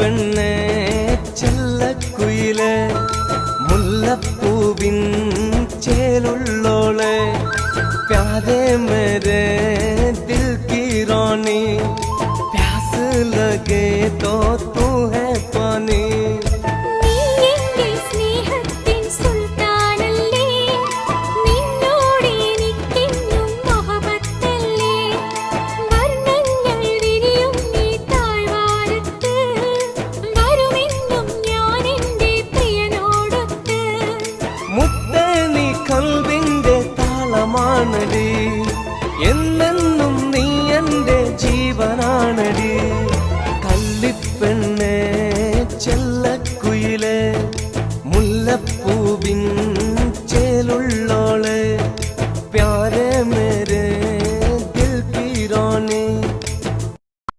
പെണ്ണേ ചെല്ലക്കുയിലെ മുല്ലപ്പൂവിൻ ചേലുള്ളോളെ. പ്യാതെ മേരെ ദിൽ കി റോണി പ്യാസ് ലഗേ തോ എന്നെന്നും നീ എന്റെ ജീവനാണടി. കള്ളിപ്പെണ്ണേ ചെല്ലക്കുയിലെ മുല്ലപ്പൂവിൻ